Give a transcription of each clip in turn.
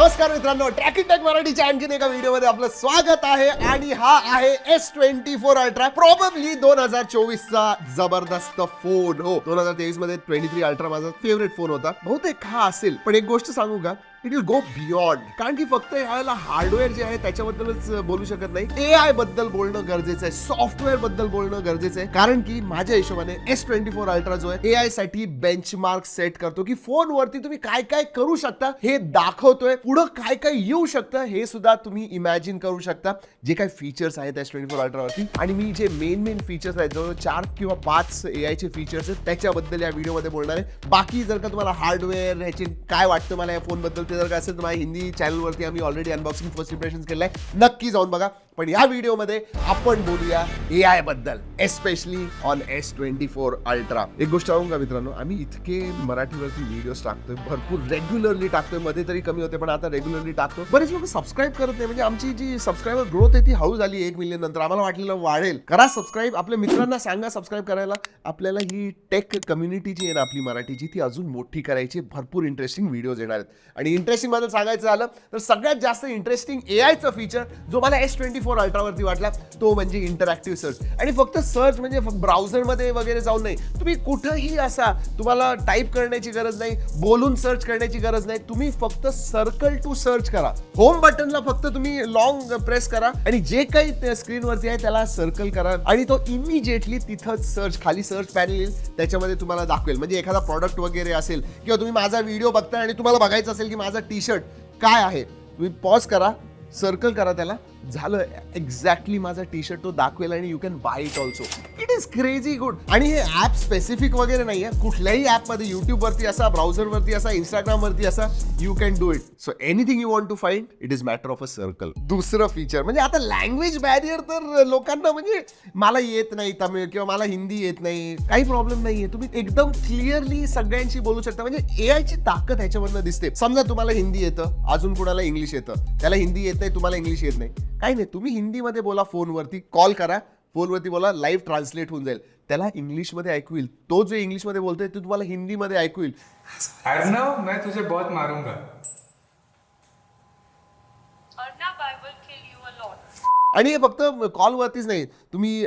नमस्कार मित्रांनो tracking tack मराठीच्या आणखीन एका व्हिडिओमध्ये आपलं स्वागत आहे आणि हा आहे S twenty four ultra probably दोन हजार चोवीस चा जबरदस्त फोन हो दोन हजार तेवीसमध्ये ट्वेंटी थ्री अल्ट्रा माझा फेवरेट फोन होता. बहुतेक हा असेल पण एक गोष्ट सांगू का? इट विल गो बियॉन्ड कारण की फक्त ह्याला हार्डवेअर जे आहे त्याच्याबद्दलच बोलू शकत नाही. ए आयबद्दल बोलणं गरजेचं आहे. सॉफ्टवेअरबद्दल बोलणं गरजेचं आहे. कारण की माझ्या हिशोबाने एस ट्वेंटी फोर अल्ट्रा जो आहे ए आयसाठी बेंचमार्क सेट करतो की फोनवरती तुम्ही काय काय करू शकता हे दाखवतोय. पुढं काय काय येऊ शकतं हे सुद्धा तुम्ही इमॅजिन करू शकता. जे काही फीचर्स आहेत एस ट्वेंटी फोर अल्ट्रावरती आणि मी जे मेन मेन फीचर्स आहेत जवळ चार किंवा पाच ए आयचे फीचर्स आहेत त्याच्याबद्दल या व्हिडिओमध्ये बोलणार आहे. बाकी जर का तुम्हाला हार्डवेअर ह्याचे काय वाटतं मला या फोनबद्दल ते जर का असेल तर माझ्या हिंदी चॅनलवरती आम्ही ऑलरेडी अनबॉक्सिंग फर्स्ट इम्प्रेशन केलं आहे. नक्की जाऊन बघा. पण या व्हिडिओमध्ये आपण बोलूया A आयबद्दल especially on S twenty four ultra एक गोष्ट सांगू का मित्रांनो? आम्ही इतके मराठीवरती व्हिडिओज टाकतोय भरपूर रेग्युलरली टाकतोयमध्ये तरी कमी होते पण आता रेग्युलरली टाकतो. बरेच लोक सबस्क्राईब करत नाही म्हणजे आमची जी सबस्क्रायबर ग्रोथ आहे ती हळू झाली एक मिलियन नंतर. आम्हाला वाटलेलं वाढेल. करा सबस्क्राईब आपल्या मित्रांना सांगा सबस्क्राईब करायला. आपल्याला ही टेक कम्युनिटी जी आहे ना आपली मराठीची ती अजून मोठी करायची. भरपूर इंटरेस्टिंग व्हिडिओज येणार आहेत. आणि इंटरेस्टिंगबद्दल सांगायचं झालं तर सगळ्यात जास्त इंटरेस्टिंग ए आयचं फीचर जो मला एस ट्वेंटी फोर अल्ट्रावरती वाटला तो म्हणजे इंटरॅक्टिव्ह सर्च आणि फक्त सर्च म्हणजे ब्राउझरमध्ये वगैरे जाऊन नाही. तुम्ही कुठंही असा तुम्हाला टाईप करण्याची गरज नाही बोलून सर्च करण्याची गरज नाही. तुम्ही फक्त सर्कल टू सर्च करा. होम बटनला फक्त तुम्ही लॉंग प्रेस करा आणि जे काही स्क्रीनवरती आहे त्याला सर्कल करा. आणि तो इमिजिएटली तिथंच सर्च खाली सर्च पॅनल येईल. त्याच्यामध्ये तुम्हाला दाखवेल. म्हणजे एखादा प्रॉडक्ट वगैरे असेल किंवा तुम्ही माझा व्हिडिओ बघता आणि तुम्हाला बघायचं असेल की माझा टी शर्ट काय आहे. तुम्ही पॉज करा सर्कल करा त्याला. झालं एक्झॅक्टली माझा टी शर्ट तो दाखवेल आणि you can buy it also it is crazy good आणि हे ऍप स्पेसिफिक वगैरे नाही आहे कुठल्याही ॲपमध्ये युट्यूबवरती असा ब्राउझरवरती असा इंस्टाग्रामवरती असा you can do it so anything you want to find it is matter of a circle दुसरं फीचर म्हणजे आता लँग्वेज बॅरियर तर लोकांना म्हणजे मला येत नाही तमिळ किंवा मला हिंदी येत नाही. काही प्रॉब्लेम नाहीये. तुम्ही एकदम क्लिअरली सगळ्यांशी बोलू शकता. म्हणजे ए आयची ताकद ह्याच्यामधनं दिसते. समजा तुम्हाला हिंदी येतं अजून कुणाला इंग्लिश येतं. त्याला हिंदी येत नाही तुम्हाला इंग्लिश येत नाही. काही नाही तुम्ही हिंदीमध्ये बोला फोनवरती कॉल करा फोनवरती बोला लाईव्ह ट्रान्सलेट होऊन जाईल. त्याला इंग्लिशमध्ये ऐकू येईल. तो जो इंग्लिशमध्ये बोलतोय तो तुम्हाला हिंदीमध्ये ऐकू येईल. अर्नव मैं तुझे बहुत मारूंगा. आणि हे फक्त कॉलवरतीच नाही तुम्ही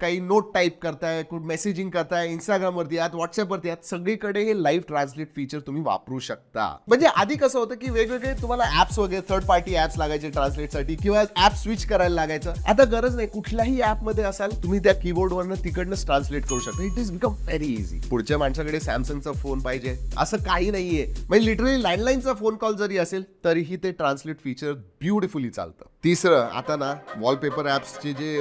काही नोट टाईप करताय मेसेजिंग करताय इंस्टाग्रामवरती आहात व्हॉट्सअपवरती आहात सगळीकडे हे लाईव्ह ट्रान्सलेट फीचर तुम्ही वापरू शकता. म्हणजे आधी कसं होतं की वेगवेगळे तुम्हाला ऍप्स वगैरे थर्ड पार्टी ऍप्स लागायचे ट्रान्सलेटसाठी किंवा ऍप स्विच करायला लागायचं. आता गरज नाही कुठल्याही ऍपमध्ये असाल तुम्ही त्या कीबोर्डवरनं तिकडनंच ट्रान्सलेट करू शकता. It is become very easy पुढच्या माणसाकडे सॅमसंगचा फोन पाहिजे. असं काही नाहीये. म्हणजे लिटरली लँडलाईनचा फोन कॉल जरी असेल तरीही ते ट्रान्सलेट फीचर ब्युटिफुली चालतं. तिसरं आता ना वॉलपेपर ॲप्सचे जे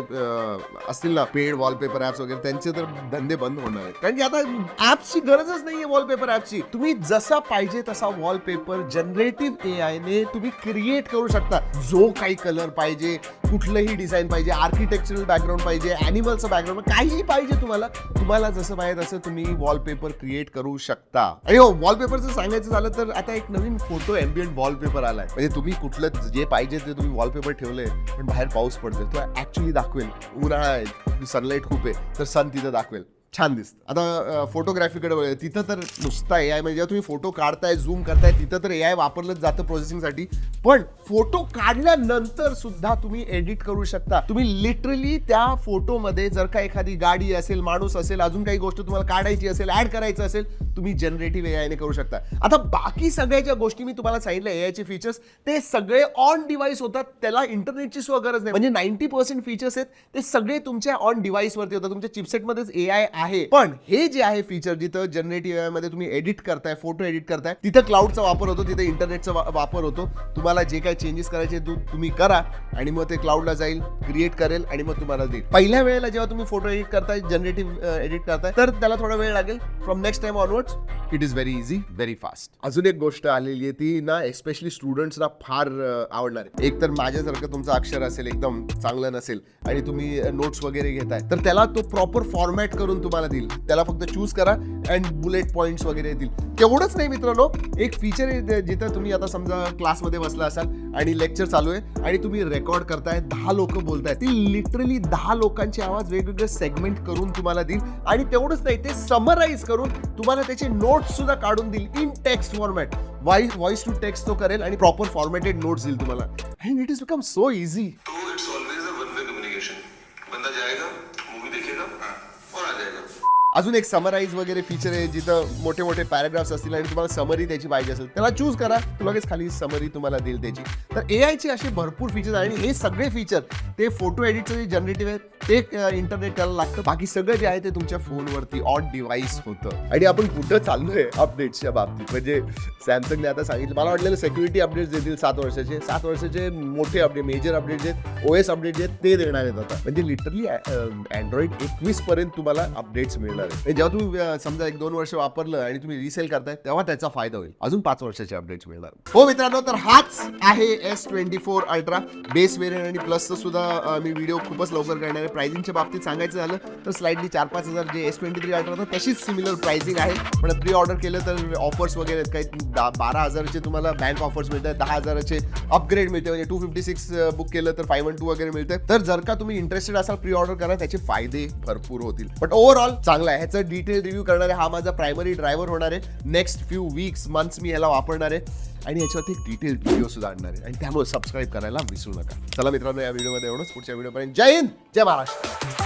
असतील ना पेड वॉलपेपर ॲप्स वगैरे त्यांचे तर धंदे बंद होणार आहेत. कारण की आता ॲप्सची गरजच नाहीये वॉलपेपर ऍपची तुम्ही जसा पाहिजे तसा वॉलपेपर जनरेटिव्ह ए आय ने तुम्ही क्रिएट करू शकता. जो काही कलर पाहिजे कुठलंही डिझाईन पाहिजे आर्किटेक्चरल बॅकग्राऊंड पाहिजे अॅनिमलचं बॅकग्राऊंड काहीही पाहिजे तुम्हाला तुम्हाला जसं पाहिजे तसं तुम्ही वॉलपेपर क्रिएट करू शकता. आणि हो वॉलपेपरचं सांगायचं झालं तर आता एक नवीन फोटो एम्बियंट वॉलपेपर आलाय. म्हणजे तुम्ही कुठलं जे पाहिजे ते तुम्ही वॉलपेपर ठेवलंय पण बाहेर पाऊस पडतोय तो ऍक्च्युली दाखवेल. उन्हाळा आहे सनलाईट खूप आहे तर सन तिथं दाखवेल. छान दिसतं. आता फोटोग्राफीकडे वळूया. तिथं तर नुसता ए आय म्हणजे जेव्हा तुम्ही फोटो काढताय झूम करताय तिथं तर ए आय वापरलंच जातं प्रोसेसिंगसाठी पण फोटो काढल्यानंतर सुद्धा तुम्ही एडिट करू शकता. तुम्ही लिटरली त्या फोटोमध्ये जर का एखादी गाडी असेल माणूस असेल अजून काही गोष्ट तुम्हाला काढायची असेल ऍड करायचं असेल तुम्ही जनरेटिव्ह एआयने करू शकता. आता बाकी सगळ्या ज्या गोष्टी मी तुम्हाला सांगितलं ए आयचे फीचर्स ते सगळे ऑन डिव्हाइस होतात त्याला इंटरनेटची सुद्धा गरज नाही. म्हणजे नाईन्टी पर्सेंट फीचर्स आहेत ते सगळे तुमच्या ऑन डिव्हाइसवरती होतात. तुमच्या चिपसेटमध्येच ए आय आहे. पण हे जे आहे फीचर जिथं जनरेटिव्ह एआय आयमध्ये तुम्ही एडिट करताय फोटो एडिट करताय तिथं क्लाउडचा वापर होतो तिथे इंटरनेटचा वापर होतो. तुम्हाला जे काही चेंजेस करायचे तुम्ही करा आणि मग ते क्लाउडला जाईल क्रिएट करेल आणि मग तुम्हाला देईल. पहिल्या वेळेला जेव्हा तुम्ही फोटो एडिट करताय जनरेटिव्ह एडिट करताय तर त्याला थोडा वेळ लागेल. From next time onwards it is very easy very fast अजून एक गोष्ट आलेली आहे ती ना एस्पेशली स्टुडंट्सना फार आवडणार आहे. एक तर माझ्यासारखं तुमचं अक्षर असेल एकदम चांगलं नसेल आणि तुम्ही नोट्स वगैरे घेताय तर त्याला तो प्रॉपर फॉर्मॅट करून तुम्हाला देईल. त्याला फक्त चूज करा अँड बुलेट पॉईंट्स वगैरे येतील तेवढंच नाही मित्रांनो एक फीचर आहे जिथं तुम्ही आता समजा क्लासमध्ये बसला असाल आणि लेक्चर चालू आहे आणि तुम्ही रेकॉर्ड करताय दहा लोक बोलताय ती लिटरली दहा लोकांचे आवाज वेगवेगळे सेगमेंट करून तुम्हाला देईल. आणि तेवढंच नाही ते समराईज करून तुम्हाला त्याचे नोट्स सुद्धा काढून देईल in text format voice to text तो करेल आणि प्रॉपर फॉर्मॅटेड नोट्स देईल तुम्हाला. And it is become so easy अजून एक समराईज वगैरे फीचर आहे जिथं मोठे मोठे पॅराग्राफ्स असतील आणि तुम्हाला समरी त्याची पाहिजे असेल त्याला चूज करा. लगेच खाली समरी तुम्हाला देईल त्याची. तर ए आयचे असे भरपूर फीचर्स आणि हे सगळे फीचर ते फोटो एडिटचं जे जनरेटिव्ह आहे ते इंटरनेट करायला लागतं. बाकी सगळं जे आहे ते तुमच्या फोनवरती ऑन डिव्हाइस होतं. आणि आपण कुठं चाललोय अपडेट्सच्या बाबतीत? म्हणजे सॅमसंगने आता सांगितलं मला वाटलेलं सेक्युरिटी अपडेट्स देतील सात वर्षाचे. सात वर्षाचे मोठे अपडेट मेजर अपडेट जे ओ एस अपडेट जे आहेत ते देणार आहेत आता. म्हणजे लिटरली अँड्रॉइड एकवीस पर्यंत तुम्हाला अपडेट्स मिळणार आहे. जेव्हा तुम्ही समजा एक दोन वर्ष वापरलं आणि तुम्ही रिसेल करताय तेव्हा त्याचा फायदा होईल. अजून पाच वर्षाचे अपडेट्स मिळणार. हो मित्रांनो तर हाच आहे S twenty four ultra base variant आणि प्लसचं सुद्धा मी व्हिडिओ खूपच लवकर करणार आहे. प्राइसिंगच्या बाबतीत सांगायचं झालं तर स्लाइडली चार पाच हजार जे एस ट्वेंटी थ्री अल्ट्रा होतं तशीच सिमिलर प्राइसिंग आहे. पण प्री ऑर्डर केलं तर ऑफर्स वगैरे आहेत. काही दहा बारा हजाराचे तुम्हाला बँक ऑफर्स मिळतात दहा हजाराचे अपग्रेड मिळते म्हणजे टू फिफ्टी सिक्स बुक केलं तर फाईव्ह वन टू वगैरे मिळते तर जर का तुम्ही इंटरेस्टेड असाल प्री ऑर्डर करा त्याचे फायदे भरपूर होतील. बट ओव्हरऑल चांगला आहे. ह्याचं डिटेल रिव्ह्यू करणार आहे. हा माझा प्रायमरी ड्रायव्हर होणार आहे. नेक्स्ट फ्यू वीक्स मंथ्स मी ह्याला वापरणार आहे. आणि ह्याच्यावरती एक डिटेल व्हिडिओ सुद्धा आणणार आहे. आणि त्यामुळे सबस्क्राईब करायला विसरू नका. चला मित्रांनो या व्हिडिओमध्ये एवढंच. पुढच्या व्हिडिओपर्यंत जय हिंद जय महाराष्ट्र.